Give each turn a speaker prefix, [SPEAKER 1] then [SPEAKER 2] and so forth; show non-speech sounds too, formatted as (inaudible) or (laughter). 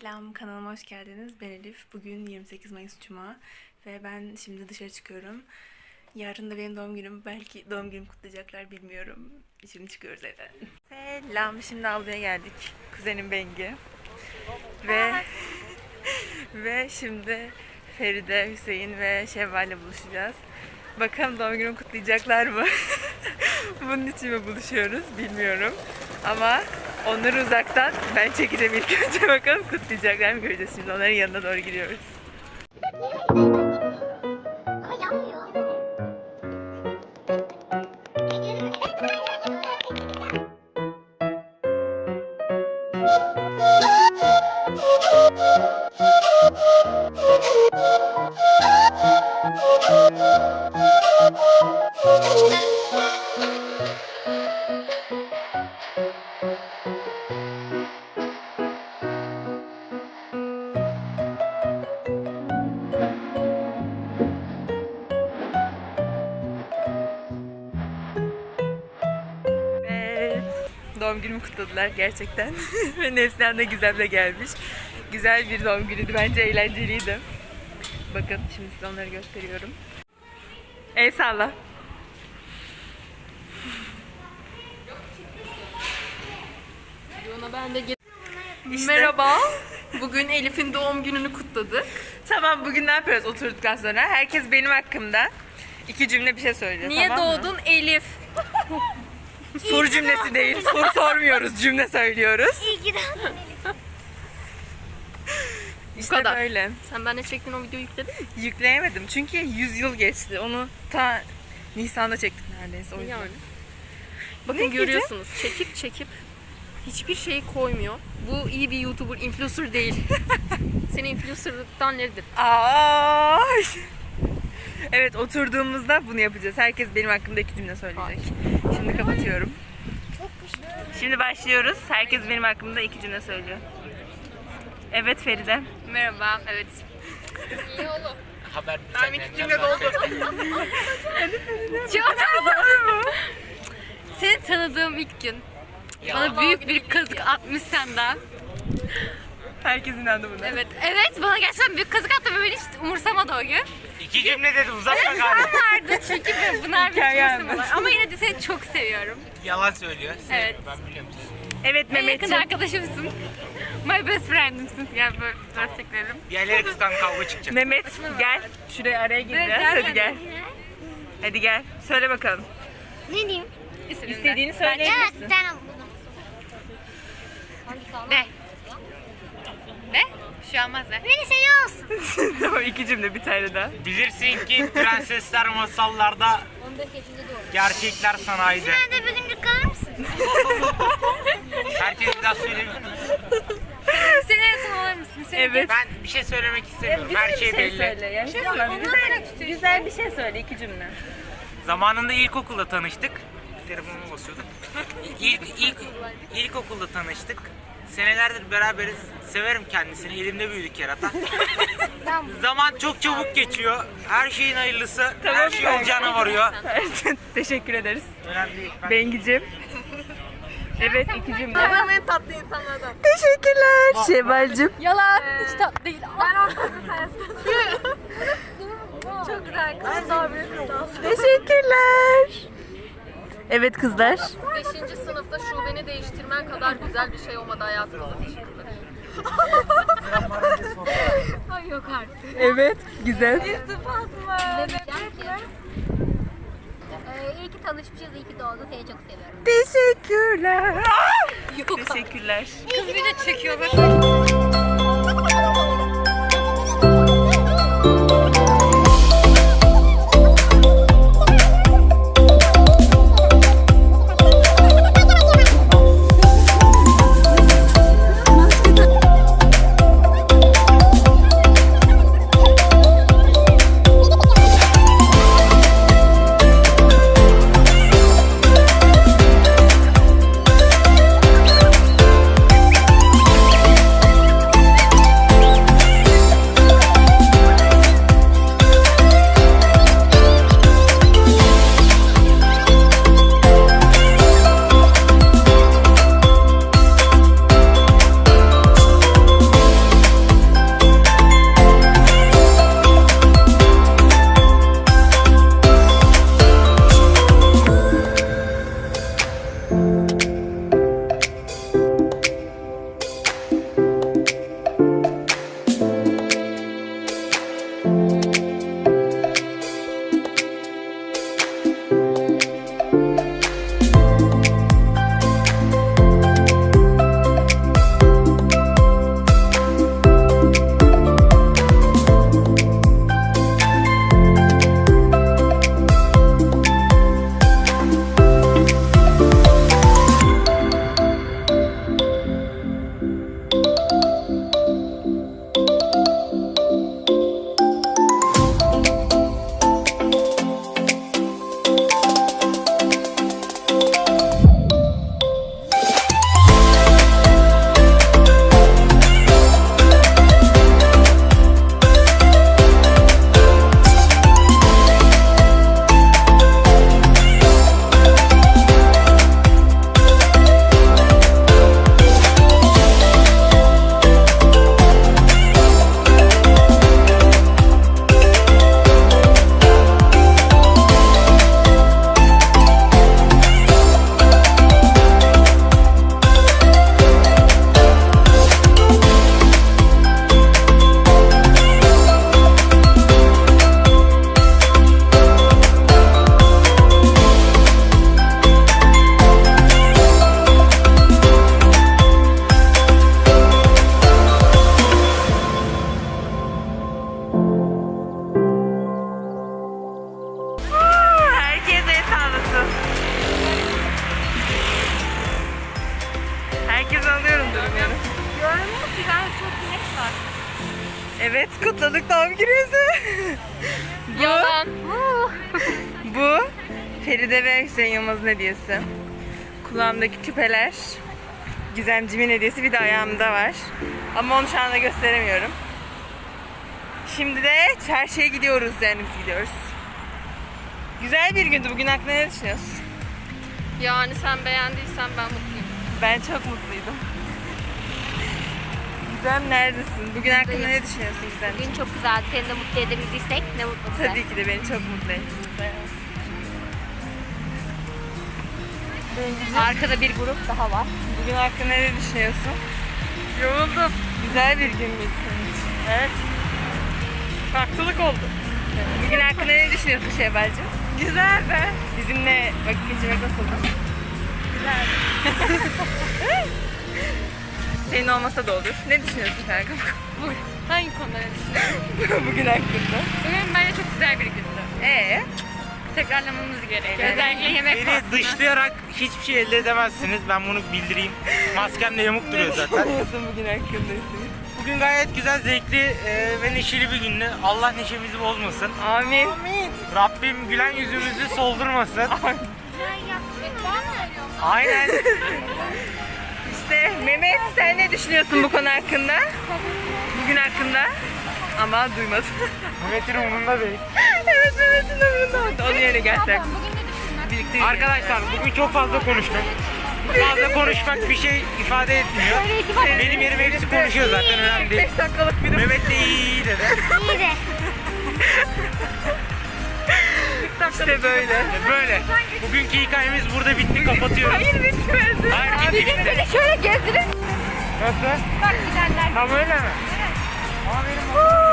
[SPEAKER 1] Selam kanalıma hoş geldiniz. Ben Elif. Bugün 28 Mayıs Cuma ve ben şimdi dışarı çıkıyorum. Yarın da benim doğum günüm. Belki doğum günümü kutlayacaklar bilmiyorum. Şimdi çıkıyoruz evden. Selam. Şimdi avluya geldik. Kuzenim Bengi. Ve (laughs) ve şimdi Feride, Hüseyin ve Şevval'le buluşacağız. Bakalım doğum günümü kutlayacaklar mı? (laughs) Bunun için mi buluşuyoruz bilmiyorum. Ama onları uzaktan ben çekeceğim ilk (laughs) önce bakalım kutlayacaklar mı göreceğiz şimdi. Onların yanına doğru gidiyoruz. (laughs) doğum günümü kutladılar gerçekten. (laughs) Ve Neslihan da Gizem de gelmiş. Güzel bir doğum günüydü. Bence eğlenceliydi. Bakın şimdi size onları gösteriyorum. El salla.
[SPEAKER 2] Ona ben de gel-
[SPEAKER 1] İşte.
[SPEAKER 2] Merhaba. Bugün Elif'in doğum gününü kutladık.
[SPEAKER 1] Tamam bugün ne yapıyoruz oturduktan sonra? Herkes benim hakkımda iki cümle bir şey söylüyor.
[SPEAKER 2] Niye
[SPEAKER 1] tamam mı?
[SPEAKER 2] doğdun Elif? (laughs)
[SPEAKER 1] Soru cümlesi değil. Soru sormuyoruz. Cümle söylüyoruz.
[SPEAKER 3] İyi ki doğdun
[SPEAKER 1] İşte
[SPEAKER 2] kadar.
[SPEAKER 1] böyle.
[SPEAKER 2] Sen benimle çektiğin o videoyu yükledin mi?
[SPEAKER 1] Yükleyemedim çünkü 100 yıl geçti. Onu ta Nisan'da çektik neredeyse o yüzden.
[SPEAKER 2] Yani.
[SPEAKER 1] Ne
[SPEAKER 2] Bakın
[SPEAKER 1] gece?
[SPEAKER 2] görüyorsunuz. Çekip çekip hiçbir şeyi koymuyor. Bu iyi bir YouTuber, influencer değil. (laughs) Senin influencerlıktan nedir?
[SPEAKER 1] Ay. Evet oturduğumuzda bunu yapacağız. Herkes benim hakkımda iki cümle söyleyecek. Şimdi kapatıyorum.
[SPEAKER 3] Çok güçlü.
[SPEAKER 1] Şimdi başlıyoruz. Herkes benim hakkımda iki cümle söylüyor. Evet Feride.
[SPEAKER 2] Merhaba, evet.
[SPEAKER 4] haber
[SPEAKER 1] Tamam iki cümle doldu.
[SPEAKER 2] Çok Seni tanıdığım ilk gün bana büyük bir kazık atmış senden.
[SPEAKER 1] Herkes inandı buna.
[SPEAKER 2] Evet, evet bana gerçekten büyük kazık attı ve beni hiç umursamadı o gün.
[SPEAKER 4] İki cümle dedi uzatma galiba.
[SPEAKER 2] vardı çünkü ben- bunlar
[SPEAKER 1] Hikaye
[SPEAKER 2] seviyorlar. Ama yine de seni çok seviyorum.
[SPEAKER 4] Yalan söylüyor.
[SPEAKER 2] Evet.
[SPEAKER 4] Ben biliyorum seni.
[SPEAKER 1] Evet
[SPEAKER 2] En yakın
[SPEAKER 1] Mehmetciğim.
[SPEAKER 2] arkadaşımsın. My best friend'imsin. Gel böyle.
[SPEAKER 4] Bir yerlere kıskan kavga çıkacak.
[SPEAKER 1] Mehmet gel. Şuraya araya gir
[SPEAKER 2] Evet,
[SPEAKER 1] biraz.
[SPEAKER 2] gel,
[SPEAKER 1] Hadi
[SPEAKER 2] gel.
[SPEAKER 1] gel. Hadi gel. Söyle bakalım.
[SPEAKER 3] Ne diyeyim?
[SPEAKER 1] İstediğini
[SPEAKER 3] Evet,
[SPEAKER 1] söyleyebilirsin.
[SPEAKER 3] bir tane buldum.
[SPEAKER 2] Ne? Bir şey olmaz ne?
[SPEAKER 3] Beni seviyorsun. (laughs)
[SPEAKER 1] tamam iki cümle bir tane daha.
[SPEAKER 4] Bilirsin ki prensesler masallarda gerçekler sanayide.
[SPEAKER 3] Sen de bir günlük kalır mısın? (laughs)
[SPEAKER 4] Herkes bir daha söyleyebilir mi?
[SPEAKER 2] Seni en son alır mısın? Seni
[SPEAKER 1] Evet.
[SPEAKER 4] Ben bir şey söylemek istemiyorum. Her şey belli.
[SPEAKER 1] söyle. Yani tamam, güzel, güzel bir şey söyle iki cümle.
[SPEAKER 4] Zamanında ilkokulda tanıştık. Telefonuma basıyordum. İlk, ilk, ilkokulda tanıştık. Senelerdir beraberiz. Severim kendisini. Elimde büyüdük kerata. (laughs) Zaman çok çabuk geçiyor. Her şeyin hayırlısı. her şey olacağına varıyor. (laughs)
[SPEAKER 1] Teşekkür ederiz.
[SPEAKER 4] Önemli değil. Ben
[SPEAKER 1] Bengicim. Evet iki cümle.
[SPEAKER 2] Babam en tatlı insanlardan.
[SPEAKER 1] Teşekkürler Şevval'cim.
[SPEAKER 2] Yalan. Hiç tatlı değil. Ben ortada sensin. (laughs) Çok güzel. Kızım daha büyük
[SPEAKER 1] Teşekkürler. Evet kızlar.
[SPEAKER 2] Beşinci sınıfta şubeni değiştirmen kadar güzel bir şey olmadı hayatımızda. Teşekkür ederim. (laughs) Ay yok artık.
[SPEAKER 1] Evet güzel.
[SPEAKER 3] Ee, iyi ki tanışmışız, iyi ki doğdun. Seni çok seviyorum.
[SPEAKER 1] Teşekkürler.
[SPEAKER 2] Yok
[SPEAKER 1] Teşekkürler.
[SPEAKER 2] Kız bir de çekiyor.
[SPEAKER 1] Evet kutladık doğum günümüzü.
[SPEAKER 2] Yalan.
[SPEAKER 1] Bu Feride ve Hüseyin Yılmaz'ın hediyesi. Kulağımdaki küpeler. Gizemcimin hediyesi bir de ayağımda var. Ama onu şu anda gösteremiyorum. Şimdi de çarşıya gidiyoruz yani biz gidiyoruz. Güzel bir gündü. Bugün hakkında ne düşünüyorsun?
[SPEAKER 2] Yani sen beğendiysen ben mutluyum.
[SPEAKER 1] Ben çok mutluydum. Gizem neredesin? Bugün hakkında ne düşünüyorsun Gizem?
[SPEAKER 3] Bugün çok güzeldi. Seni de mutlu edebildiysek ne mutlu bize.
[SPEAKER 1] Tabii ki de beni çok mutlu ettiniz.
[SPEAKER 3] Arkada bir grup daha var.
[SPEAKER 1] Bugün hakkında ne düşünüyorsun? Yoruldum. Güzel bir gün için? Evet. Farklılık oldu. Bugün hakkında ne düşünüyorsun Şevval'cığım? Güzel be. Bizimle vakit geçirmek nasıldı? Güzel. (laughs) Senin olmasa da olur. Ne düşünüyorsun kanka? (laughs)
[SPEAKER 2] Bugün hangi konuda ne düşünüyorsun? (laughs)
[SPEAKER 1] Bugün hakkında.
[SPEAKER 2] Bugün bence çok güzel bir gündü.
[SPEAKER 1] Ee?
[SPEAKER 2] Tekrarlamamız gerekiyor.
[SPEAKER 1] Evet.
[SPEAKER 2] Özellikle yemek
[SPEAKER 4] Beni
[SPEAKER 2] faslında.
[SPEAKER 4] dışlayarak hiçbir şey elde edemezsiniz. Ben bunu bildireyim. Maskem de yamuk duruyor zaten.
[SPEAKER 1] düşünüyorsun bugün hakkında?
[SPEAKER 4] Bugün gayet güzel, zevkli e, ve neşeli bir gündü. Allah neşemizi bozmasın.
[SPEAKER 1] Amin.
[SPEAKER 4] Rabbim gülen yüzümüzü soldurmasın. Aynen. (laughs)
[SPEAKER 1] İşte Mehmet sen ne düşünüyorsun bu konu hakkında? Bugün hakkında? Ama duymadım. (laughs)
[SPEAKER 4] Mehmet'in umurunda değil.
[SPEAKER 1] evet Mehmet'in umurunda. Onun yerine gelsek. Birlikte
[SPEAKER 4] Arkadaşlar bugün çok fazla konuştum. Fazla konuşmak bir şey ifade etmiyor. Benim yerime hepsi konuşuyor zaten önemli değil.
[SPEAKER 1] 5 dakikalık bir
[SPEAKER 4] Mehmet de iyi iyi dedi.
[SPEAKER 3] İyi de. (laughs)
[SPEAKER 1] işte böyle.
[SPEAKER 4] Böyle. Bugünkü hikayemiz burada bitti. Kapatıyoruz.
[SPEAKER 1] Hayır bitmedi.
[SPEAKER 4] Hayır bitti bitti.
[SPEAKER 3] de şöyle gezdirin.
[SPEAKER 4] Nasıl?
[SPEAKER 3] Bak gidenler.
[SPEAKER 4] Tam öyle mi? Ama benim